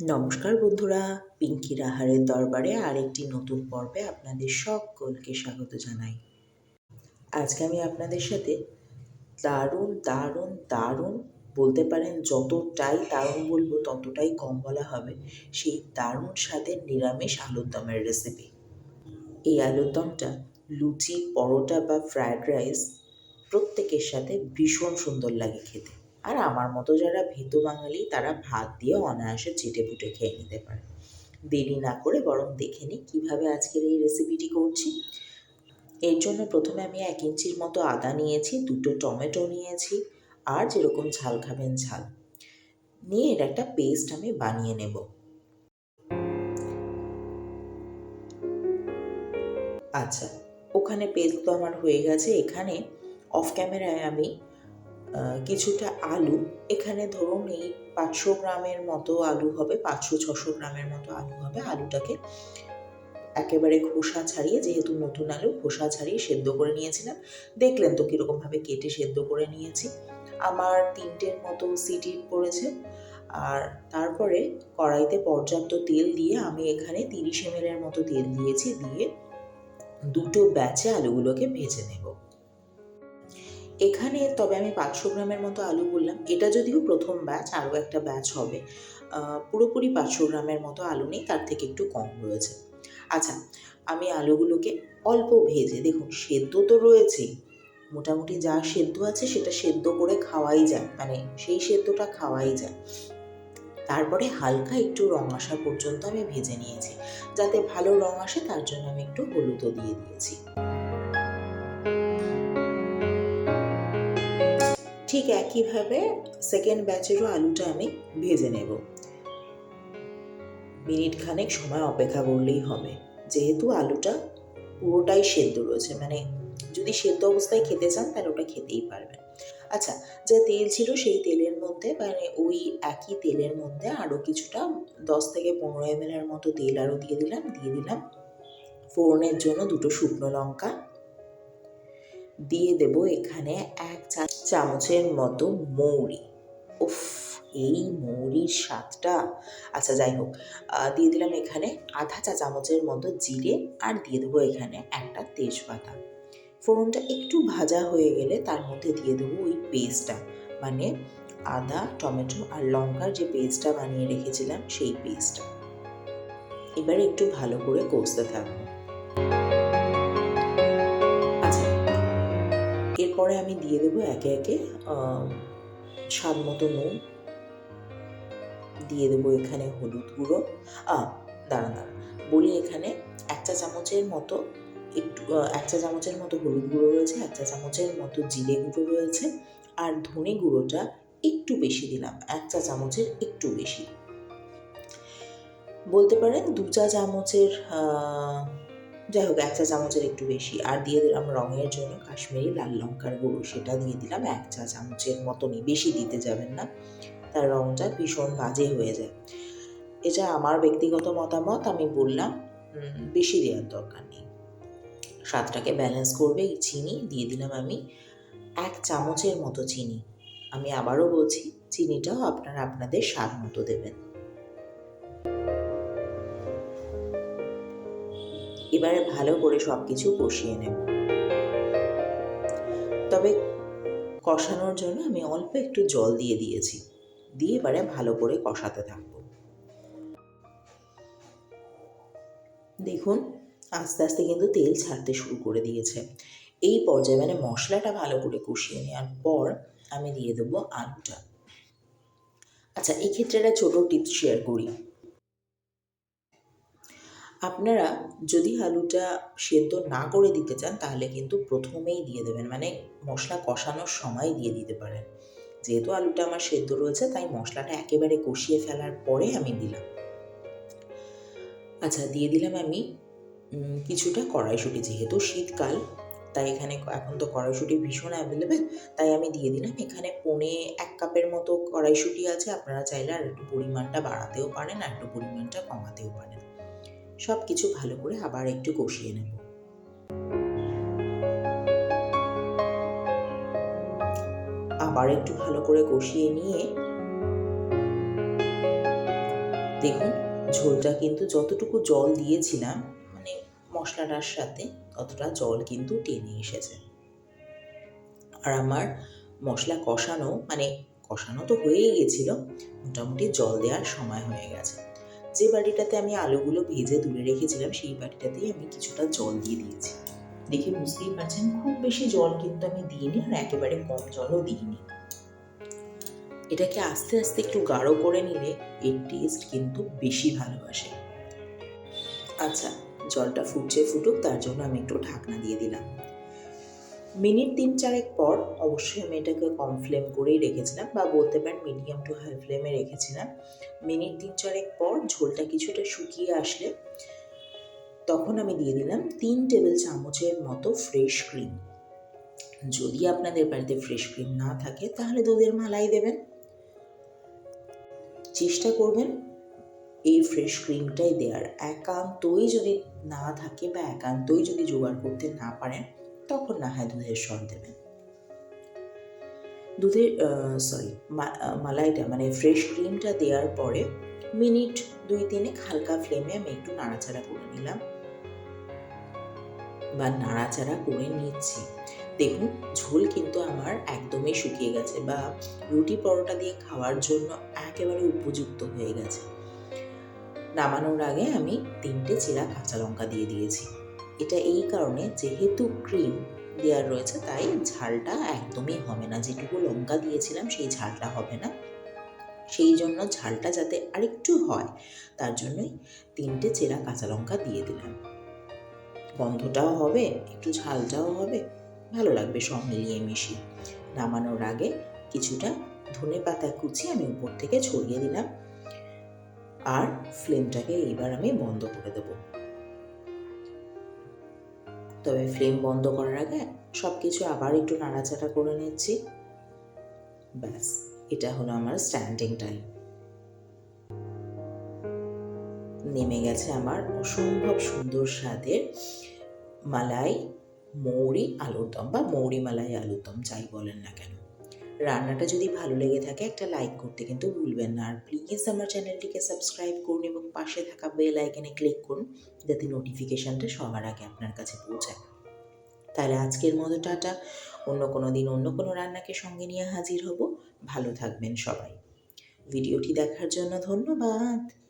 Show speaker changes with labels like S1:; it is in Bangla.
S1: নমস্কার বন্ধুরা, পিঙ্কি রাহারের দরবারে আরেকটি নতুন পর্বে আপনাদের সকলকে স্বাগত জানাই। আজকে আমি আপনাদের সাথে দারুণ দারুণ দারুণ বলতে পারেন যতটাই দারুণ বলব, ততটাই কম বলা হবে সেই দারুণ স্বাদের নিরামিষ আলুর দমের রেসিপি এই আলুর দমটা লুচি, পরোটা বা ফ্রায়েড রাইস প্রত্যেকের সাথে ভীষণ সুন্দর লাগে খেতে। আর আমার মতো যারা ভীতু বাঙালি, তারা ভাত দিয়ে অনায়াসে চেটে পুটে খেয়ে নিতে পারে। দেরি না করে বরং দেখে নিই কীভাবে আজকের এই রেসিপিটি করছি। এর জন্য প্রথমে আমি এক ইঞ্চির মতো আদা নিয়েছি, দুটো টমেটো নিয়েছি, আর যেরকম ঝাল খাবেন ঝাল। নিয়ে এর একটা পেস্ট আমি বানিয়ে নেব। আচ্ছা ওখানে পেস্ট তো আমার হয়ে গেছে। এখানে অফ ক্যামেরায় আমি কিছুটা আলু। এখানে ধরুন এই পাঁচশো গ্রামের মতো আলু হবে, পাঁচশো ছশো গ্রামের মতো আলু হবে আলুটাকে। একেবারে খোসা ছাড়িয়ে, যেহেতু নতুন আলু, খোসা ছাড়িয়ে সেদ্ধ করে নিয়েছিলাম। দেখলেন তো কীরকমভাবে কেটে সেদ্ধ করে নিয়েছি। আমার তিনটের মতো সিটি পড়েছে। আর তারপরে কড়াইতে পর্যাপ্ত তেল দিয়ে আমি এখানে তিরিশ এম মতো তেল দিয়েছি, দিয়ে দুটো ব্যাচে আলুগুলোকে ভেজে নেব। এখানে তবে আমি পাঁচশো গ্রামের মতো আলু বললাম। এটা যদিও প্রথম ব্যাচ আরও একটা ব্যাচ হবে। পুরোপুরি পাঁচশো গ্রামের মতো আলু নেই, তার থেকে একটু কম রয়েছে। আচ্ছা আমি আলুগুলোকে অল্প ভেজে, দেখুন, সেদ্ধ তো রয়েছেই। মোটামুটি যা সেদ্ধ আছে, সেটা সেদ্ধ করে খাওয়াই যায়। মানে সেই সেদ্ধটা খাওয়াই যায়। তারপরে হালকা একটু রং আসা পর্যন্ত আমি ভেজে নিয়েছি। যাতে ভালো রং আসে, তার জন্য আমি একটু হলুদও দিয়ে দিয়েছি। ঠিক একইভাবে সেকেন্ড ব্যাচেরও আলুটা আমি ভেজে নেব। মিনিট খানেক সময় অপেক্ষা করলেই হবে। যেহেতু আলুটা পুরোটাই সেদ্ধ রয়েছে মানে যদি সেদ্ধ অবস্থায় খেতে চান তাহলে ওটা খেতেই পারবেন। আচ্ছা যা তেল ছিল সেই তেলের মধ্যে মানে ওই একই তেলের মধ্যে আরও কিছুটা, দশ থেকে পনেরো এম এর মতো তেল আরও দিয়ে দিলাম দিয়ে দিলাম। ফোড়নের জন্য দুটো শুকনো লঙ্কা। দিয়ে দেব এখানে এক চা চামচের মতো মৌরি। উফ, এই মৌরির স্বাদটা। আচ্ছা যাই হোক দিয়ে দিলাম এখানে আধা চা চামচের মতো জিরে আর দিয়ে দেবো এখানে একটা তেজপাতা। ফোড়নটা একটু ভাজা হয়ে গেলে তার মধ্যে দিয়ে দেবো ওই পেস্টটা। মানে আদা, টমেটো আর লঙ্কার যে পেস্টটা বানিয়ে রেখেছিলাম সেই পেস্টটা। এবারে একটু ভালো করে কষতে থাকব। এরপরে আমি দিয়ে দেবো একে একে স্বাদ মতো নুন। দিয়ে দেবো এখানে হলুদ গুঁড়ো। দাঁড়া দাঁড়া বলি এখানে এক চা চামচের মতো একটু এক চা চামচের মতো হলুদ গুঁড়ো রয়েছে, এক চা চামচের মতো জিরে গুঁড়ো রয়েছে। আর ধনে গুঁড়োটা একটু বেশি দিলাম, এক চা চামচের একটু বেশি। বলতে পারেন দু চা চামচের যাই হোক, এক চা চামচের একটু বেশি। আর দিয়ে দিলাম রঙের জন্য কাশ্মীরি লাল লঙ্কার গুঁড়ো। সেটা দিয়ে দিলাম এক চা চামচের মতনই। বেশি দিতে যাবেন না। তার রঙটা ভীষণ বাজে হয়ে যায়। এটা আমার ব্যক্তিগত মতামত। আমি বললাম বেশি দেওয়ার দরকার নেই। স্বাদটাকে ব্যালেন্স করবে চিনি। দিয়ে দিলাম আমি এক চামচের মতো চিনি। আমি আবারও বলছি, চিনিটাও আপনারা আপনাদের স্বাদ মতো দেবেন। এবারে ভালো করে সব কিছু কষিয়ে নেব। তবে কষানোর জন্য আমি অল্প একটু জল দিয়ে দিয়েছি। দিয়ে এবারে ভালো করে কষাতে থাকব। দেখুন, আস্তে আস্তে কিন্তু তেল ছাড়তে শুরু করে দিয়েছে। এই পর্যায়ে মানে মশলাটা ভালো করে কষিয়ে নেওয়ার পর আমি দিয়ে দেবো আলুটা। আচ্ছা এই ক্ষেত্রে একটা ছোটো টিপস শেয়ার করি। আপনারা যদি আলুটা সেদ্ধ না করে দিতে চান, তাহলে কিন্তু প্রথমেই দিয়ে দেবেন। মানে মশলা কষানোর সময় দিয়ে দিতে পারেন। যেহেতু আলুটা আমার সেদ্ধ রয়েছে, তাই মশলাটা একেবারে কষিয়ে ফেলার পরে আমি দিলাম। আচ্ছা দিয়ে দিলাম আমি কিছুটা কড়াইশুঁটি। যেহেতু শীতকাল, তাই এখানে এখন তো কড়াইশুঁটি ভীষণ অ্যাভেলেবেল তাই আমি দিয়ে দিলাম। এখানে পনে এক কাপের মতো কড়াইশুঁটি আছে। আপনারা চাইলে আর একটু পরিমাণটা বাড়াতেও পারেন, আর একটু পরিমাণটা কমাতেও পারেন। সব কিছু ভালো করে আবার একটু কষিয়ে নেব। আবার একটু ভালো করে কষিয়ে নিয়ে দেখুন, ঝোলটা কিন্তু যতটুকু জল দিয়েছিলাম মানে মশলাটার সাথে ততটা জল কিন্তু টেনে এসেছে। আর আমার মশলা কষানো মানে কষানো তো হয়েই গেছিল, মোটামুটি জল দেওয়ার সময় হয়ে গেছে। যে বাটিটাতে আমি আলুগুলো ভেজে তুলে রেখেছিলাম, সেই বাটিটাতেই আমি কিছুটা জল দিয়ে দিয়েছি। দেখে বুঝতেই পারছেন, খুব বেশি জল কিন্তু আমি দিইনি আর একেবারে কম জলও দিইনি। এটাকে আস্তে আস্তে একটু গাঢ় করে নিলে এর টেস্ট কিন্তু বেশি ভালোবাসে। আচ্ছা জলটা ফুটছে ফুটুক, তার জন্য আমি একটু ঢাকনা দিয়ে দিলাম। মিনিট তিন চারেক পর অবশ্যই আমি এটাকে কম ফ্লেম করেই রেখেছিলাম বা বলতে পারেন মিডিয়াম টু হাই ফ্লেমে রেখেছিলাম। মিনিট তিন চারেক পর ঝোলটা কিছুটা শুকিয়ে আসলে তখন আমি দিয়ে দিলাম তিন টেবিল চামচের মতো ফ্রেশ ক্রিম। যদি আপনাদের বাড়িতে ফ্রেশ ক্রিম না থাকে তাহলে দুধের মালাই দেবেন। চেষ্টা করবেন এই ফ্রেশ ক্রিমটাই দেওয়ার একান্তই যদি না থাকে বা একান্তই যদি জোগাড় করতে না পারেন তখন না হয় দুধের স্বর দেবেন। দুধের সরি মালাইটা মানে ফ্রেশ ক্রিমটা দেওয়ার পরে মিনিট দুই তিনে হালকা ফ্লেমে আমি একটু নাড়াচাড়া করে নিলাম। বা নাড়াচাড়া করে নিচ্ছি। দেখুন, ঝোল কিন্তু আমার একদমই শুকিয়ে গেছে বা রুটি পরোটা দিয়ে খাওয়ার জন্য একেবারে উপযুক্ত হয়ে গেছে। নামানোর আগে আমি তিনটে চিরা কাঁচা লঙ্কা দিয়ে দিয়েছি। এটা এই কারণে যেহেতু ক্রিম দেওয়ার রয়েছে, তাই ঝালটা একদমই হবে না। যেটুকু লঙ্কা দিয়েছিলাম, সেই ঝালটা হবে না। সেই জন্য ঝালটা যাতে আরেকটু হয়, তার জন্যই তিনটে চেরা কাঁচা লঙ্কা দিয়ে দিলাম। গন্ধটাও হবে, একটু ঝালটাও হবে, ভালো লাগবে সব মিলিয়ে মিশিয়ে। নামানোর আগে কিছুটা ধনে পাতা কুচি আমি উপর থেকে ছড়িয়ে দিলাম। আর ফ্লেমটাকে এইবার আমি বন্ধ করে দেবো। তবে ফ্লেম বন্ধ করার আগে সব কিছু আবার একটু নাড়াচাড়া করে নিচ্ছি। ব্যাস, এটা হলো আমার স্ট্যান্ডিং টাইম নেমে গেছে আমার অসম্ভব সুন্দর স্বাদের মালাই মৌরি আলুর দম বা মৌরি মালাই আলুর দম যাই বলেন না কেন। রান্নাটা যদি ভালো লেগে থাকে, একটা লাইক করতে কিন্তু ভুলবেন না। আর প্লিজ আমার চ্যানেলটিকে সাবস্ক্রাইব করুন এবং পাশে থাকা বেল আইকনে ক্লিক করুন, যাতে নোটিফিকেশানটা সবার আগে আপনার কাছে পৌঁছায়। তাহলে আজকের মতো টাটা। অন্য কোনো দিন অন্য কোনো রান্নাকে সঙ্গে নিয়ে হাজির হব। ভালো থাকবেন সবাই। ভিডিওটি দেখার জন্য ধন্যবাদ।